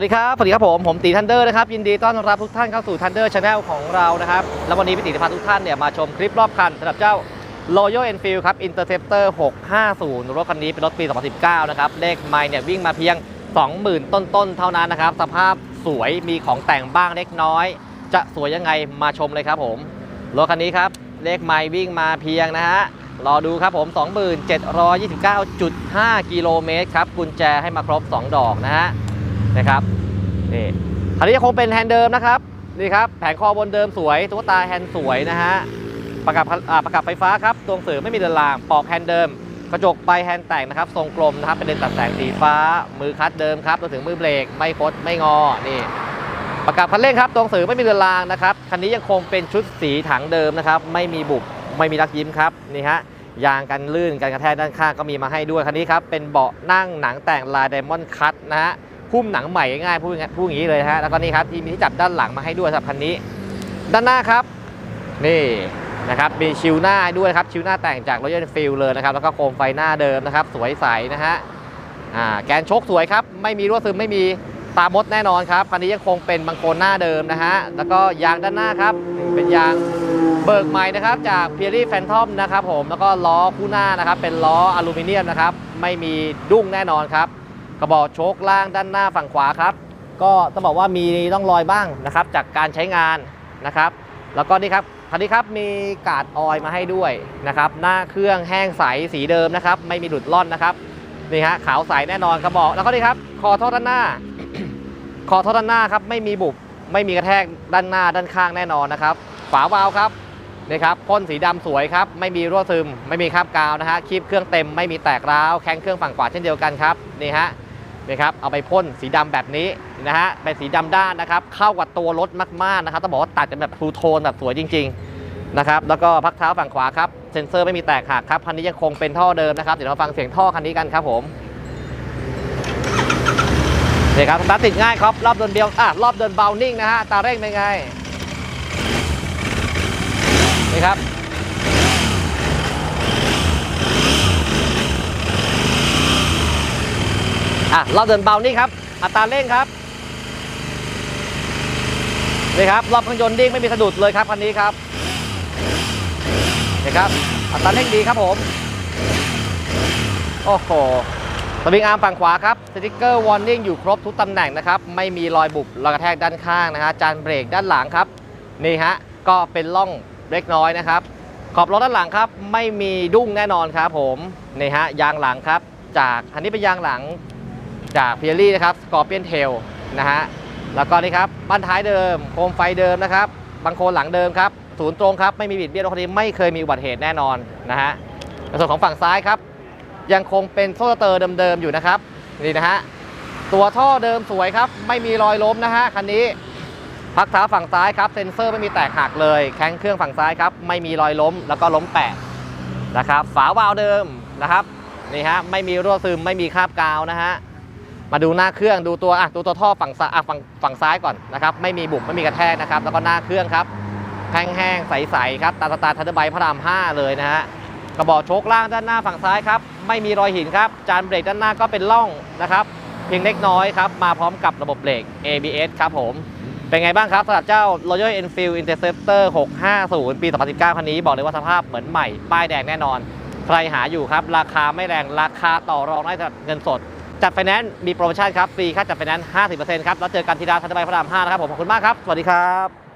วัสดีครับสวัสดีครับผม ผมตีทันเดอร์นะครับ ยินดีต้อนรับทุกท่านเข้าสู่ทันเดอร์ชาแนลของเรานะครับ แล้ววันนี้พี่ติจะพาทุกท่านเนี่ยมาชมคลิปรอบคันสำหรับเจ้า Royal Enfield ครับ Interceptor 650 รถคันนี้เป็นรถปี 2019 นะครับ เลขไมล์เนี่ยวิ่งมาเพียง 20,000 ต้นๆ เท่านั้นนะครับ สภาพสวยมีของแต่งบ้างเล็กน้อย จะสวยยังไงมาชมเลยครับผม รถคันนี้ครับ เลขไมล์วิ่งมาเพียงนะฮะรอดูครับผม 2729.5 กิโลเมตรครับกุญแจให้มาครบ 2 ดอกนะฮะ นะครับนี่คันนี้ยังคงเป็นแฮนด์เดิมนะครับนี่ครับแผงคอบนเดิมสวยตุ๊กตาแฮนด์สวยนะฮะประกับประกับไฟฟ้าครับตัวงสือไม่มีเดินรางปอกแฮนด์เดิม กระจกไปแฮนด์แต่งนะครับ ทรงกลมนะครับเป็นเลนตัดแสงสีฟ้า มือคัดเดิมครับรวมถึงมือเบรกไม่คดไม่งอนี่ประกับคันเร่งครับตัวงสือไม่มีเดินรางนะครับคันนี้ยังคงเป็นชุดสีถังเดิมนะครับ ไม่มีบุบไม่มีรักยิ้มครับนี่ฮะยางกันลื่นกันกระแทกด้านข้างก็มีมาให้ด้วยคันนี้ครับเป็นเบาะนั่งหนังแต่งลายไดมอนด์คัตนะฮะ พุ่มหนังใหม่ง่ายพูดง่ายพูดอย่างนี้เลยฮะแล้วก็นี่ครับที่มีที่จับด้านหลังมาให้ด้วยสำหรับคันนี้ ด้านหน้าครับนี่นะครับมีชิวหน้าด้วยครับชิวหน้าแต่งจาก Royal Enfield เลยนะครับแล้วก็โคมไฟหน้าเดิมนะครับ สวยใสนะฮะอ่าแกนชกสวยครับ ไม่มีรั่วซึมไม่มีตามดแน่นอนครับคันนี้ยังคงเป็นบังโคนหน้าเดิมนะฮะแล้วก็ยางด้านหน้าครับเป็นยางเบิกใหม่นะครับจาก p i e r y Phantom นะครับผมแล้วก็ล้อคู่หน้านะครับเป็นล้ออลูมิเนียมนะครับไม่มีดุ้งแน่นอนครับ กระบอกโชคล่างด้านหน้าฝั่งขวาครับ ก็ต้องบอกว่ามีร่องรอยบ้างนะครับ จากการใช้งานนะครับ แล้วก็นี่ครับคันนี้ครับมีกาดออยมาให้ด้วยนะครับ หน้าเครื่องแห้งใสสีเดิมนะครับ ไม่มีหลุดล่อนนะครับนี่ฮะขาวใสแน่นอนกระบอกแล้วก็นี่ครับคอท่อด้านหน้าคอท่อด้านหน้าครับไม่มีบุบไม่มีกระแทกด้านหน้าด้านข้างแน่นอนนะครับ ฝาวาล์วครับนี่ครับพ่นสีดำสวยครับ ไม่มีรั่วซึม ไม่มีคราบกาวนะฮะคีบเครื่องเต็มไม่มีแตกร้าวแข้งเครื่องฝั่งขวาเช่นเดียวกันครับนี่ฮะ นี่ครับเอาไปพ่นสีดำแบบนี้นะฮะเป็นสีดำด้านนะครับเข้ากับตัวรถมากๆนะครับต้องบอกว่าตัดกันแบบทูโทนแบบสวยจริงๆนะครับแล้วก็พักเท้าฝั่งขวาครับเซ็นเซอร์ไม่มีแตกหักครับคันนี้ยังคงเป็นท่อเดิมนะครับเดี๋ยวเราฟังเสียงท่อคันนี้กันครับผมนี่ครับสตาร์ทติดง่ายครับรอบเดินเดียวอะรอบเดินเบานิ่งนะฮะตาเร่งเป็นไงนี่ครับ อะรอบเดินเบานี่ครับ อัตราเร่งครับนี่ครับรอบเครื่องยนต์ดิ้งไม่มีสะดุดเลยครับคันนี้ครับนี่ครับ อัตราเร่งดีครับผม โอ้โหสวิงอาร์มฝั่งขวาครับสติ๊กเกอร์วอร์นิ่งอยู่ครบทุกตำแหน่งนะครับ ไม่มีรอยบุบรอยกระแทกด้านข้างนะฮะจานเบรกด้านหลังครับ นี่ฮะ ก็เป็นร่องเล็กน้อยนะครับ ขอบรถด้านหลังครับ ไม่มีดุ้งแน่นอนครับผม นี่ฮะ ยางหลังครับ จากอันนี้เป็นยางหลัง จากเพียรี่นะครับสกอร์เปียนเทลนะฮะแล้วก็นี่ครับบ้านท้ายเดิม โคมไฟเดิมนะครับบังโคลนหลังเดิมครับศูนย์ตรงครับไม่มีบิดเบี้ยวรถคันนี้ไม่เคยมีอุบัติเหตุแน่นอนนะฮะในส่วนของฝั่งซ้ายครับ ยังคงเป็นโซ่เตอร์เดิมๆอยู่นะครับนี่นะฮะตัวท่อเดิมสวยครับ ไม่มีรอยล้มนะฮะคันนี้พักเท้าฝั่งซ้ายครับเซ็นเซอร์ไม่มีแตกหักเลยแข้งเครื่องฝั่งซ้ายครับไม่มีรอยล้มแล้วก็ล้มแปะนะครับ ฝาวาล์วเดิมนะครับนี่ฮะไม่มีรั่วซึมไม่มีคราบกาวนะฮะ มาดูหน้าเครื่องดูตัวอะดูตัวท่อฝั่งซ้ายอะฝั่งฝั่งซ้ายก่อนนะครับไม่มีบุบไม่มีกระแทกนะครับแล้วก็หน้าเครื่องครับแห้งๆใสๆครับตาสตาร์ทันเดอร์ไบพระราม 5 เลยนะฮะกระบอกโชคล่างด้านหน้าฝั่งซ้ายครับไม่มีรอยหินครับจานเบรกด้านหน้าก็เป็นร่องนะครับเพียงเล็กน้อยครับมาพร้อมกับระบบเบรก ABS ครับผม เป็นไงบ้างครับสำหรับเจ้า Royal Enfield Interceptor 650 ปี 2019 คันนี้บอกเลยว่าสภาพเหมือนใหม่ ป้ายแดงแน่นอน ใครหาอยู่ครับ ราคาไม่แรงราคาต่อรองได้จากเงินสด จัดไฟแนนซ์มีโปรโมชั่นครับฟรีค่าจัดไฟแนนซ์50%ครับแล้วเจอกันที่ร้านทันตะไบพระราม5นะครับผมขอบคุณมากครับสวัสดีครับ